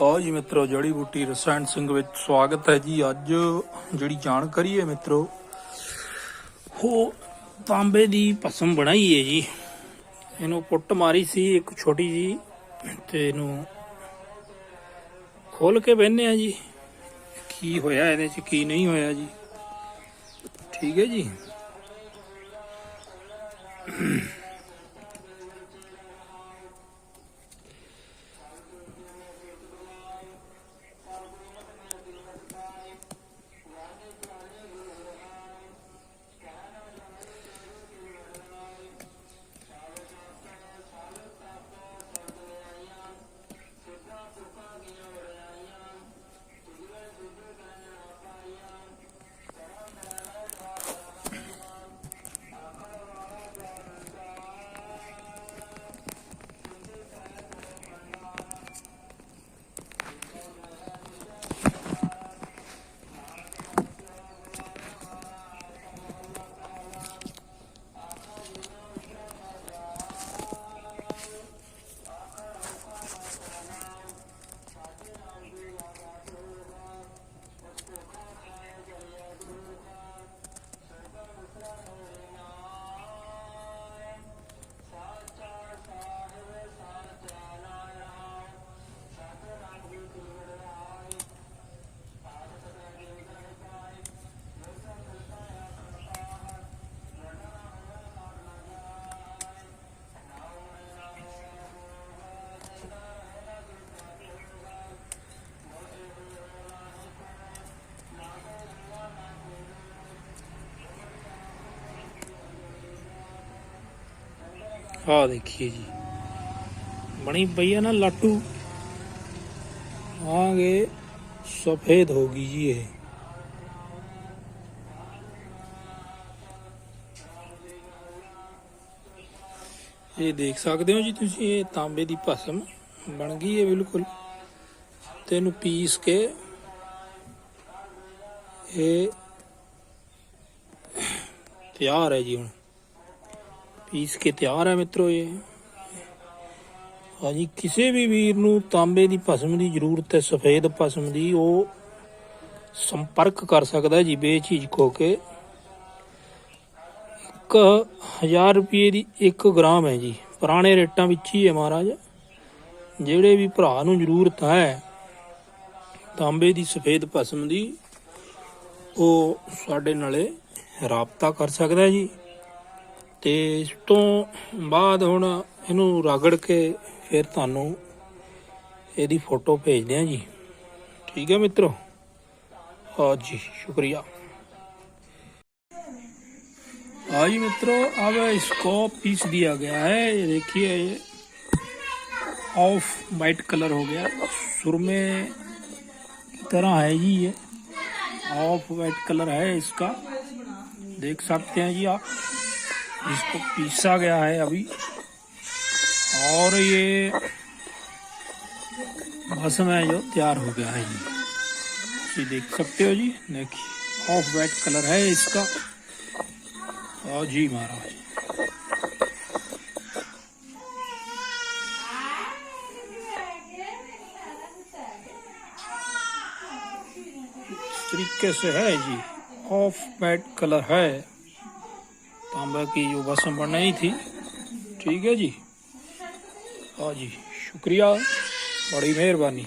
ਆਓ ਜੀ ਮਿੱਤਰੋ, ਜੜੀ ਬੂਟੀ ਰਸਾਇਣ ਸਿੰਘ ਵਿੱਚ ਸਵਾਗਤ ਹੈ ਜੀ। ਅੱਜ ਜਿਹੜੀ ਜਾਣਕਾਰੀ ਹੈ ਮਿੱਤਰੋ, ਉਹ ਤਾਂਬੇ ਦੀ ਭਸਮ ਬਣਾਈ ਹੈ ਜੀ। ਇਹਨੂੰ ਪੁੱਟ ਮਾਰੀ ਸੀ ਇੱਕ ਛੋਟੀ ਜੀ ਤੇ ਇਹਨੂੰ ਖੋਲ ਕੇ ਬਹਿਨੇ ਆ ਜੀ। ਕੀ ਹੋਇਆ ਇਹਦੇ ਚ, ਕੀ ਨਹੀਂ ਹੋਇਆ ਜੀ। ਠੀਕ ਹੈ ਜੀ। ਆ ਦੇਖੀਏ ਜੀ। ਬਣੀ ਪਈ ਆ ਨਾ ਲਾਟੂ। ਆਗੇ ਸਫੇਦ ਹੋ ਗਈ ਜੀ ਇਹ। ਇਹ ਦੇਖ ਸਕਦੇ ਹੋ ਜੀ ਤੁਸੀਂ, ਇਹ ਤਾਂਬੇ ਦੀ ਭਸਮ ਬਣ ਗਈ ਹੈ ਬਿਲਕੁਲ। ਤੇ ਇਹਨੂੰ ਪੀਸ ਕੇ ਇਹ ਤਿਆਰ ਹੈ ਜੀ ਹੁਣ। ਪੀਸ ਕੇ ਤਿਆਰ ਹੈ ਮਿੱਤਰੋ ਇਹ। ਹਾਂਜੀ ਕਿਸੇ ਵੀ ਵੀਰ ਨੂੰ ਤਾਂਬੇ ਦੀ ਭਸਮ ਦੀ ਜ਼ਰੂਰਤ ਹੈ, ਸਫੇਦ ਭਸਮ ਦੀ, ਉਹ ਸੰਪਰਕ ਕਰ ਸਕਦਾ ਹੈ ਜੀ, ਬੇਝਿਜਕ ਹੋ ਕੇ। 1000 ਰੁਪਏ ਦੀ 1 ਗ੍ਰਾਮ ਹੈ ਜੀ। ਪੁਰਾਣੇ ਰੇਟਾਂ ਵਿੱਚ ਹੀ ਹੈ ਮਹਾਰਾਜ। ਜਿਹੜੇ ਵੀ ਭਰਾ ਨੂੰ ਜ਼ਰੂਰਤ ਹੈ, ਤਾਂਬੇ ਦੀ ਸਫੇਦ ਭਸਮ ਦੀ, ਉਹ ਸਾਡੇ ਨਾਲੇ ਰਾਬਤਾ ਕਰ ਸਕਦਾ ਜੀ। ਤੇ ਇਸ ਤੋਂ ਬਾਅਦ ਹੁਣ ਇਹਨੂੰ ਰਗੜ ਕੇ ਫਿਰ ਤੁਹਾਨੂੰ ਇਹਦੀ ਫੋਟੋ ਭੇਜਦੇ ਹਾਂ ਜੀ ठीक है मित्रों हाँ जी शुक्रिया हाँ जी मित्रों अब इसको पीस दिया गया है ये देखिए ये ऑफ वाइट कलर हो गया सुरमे की तरह है जी ये ऑफ वाइट कलर है इसका देख सकते हैं जी आप इसको पीसा गया है अभी। और ये भस्म है जो, तैयार हो गया है जी। ये देख सकते हो जी, देखिए ऑफ़ वाइट कलर है इसका। और जी महाराज। तरीके से है जी ऑफ़ वाइट कलर है। तांबा की जो भस्म बनाई थी ठीक है जी हाँ जी शुक्रिया बड़ी मेहरबानी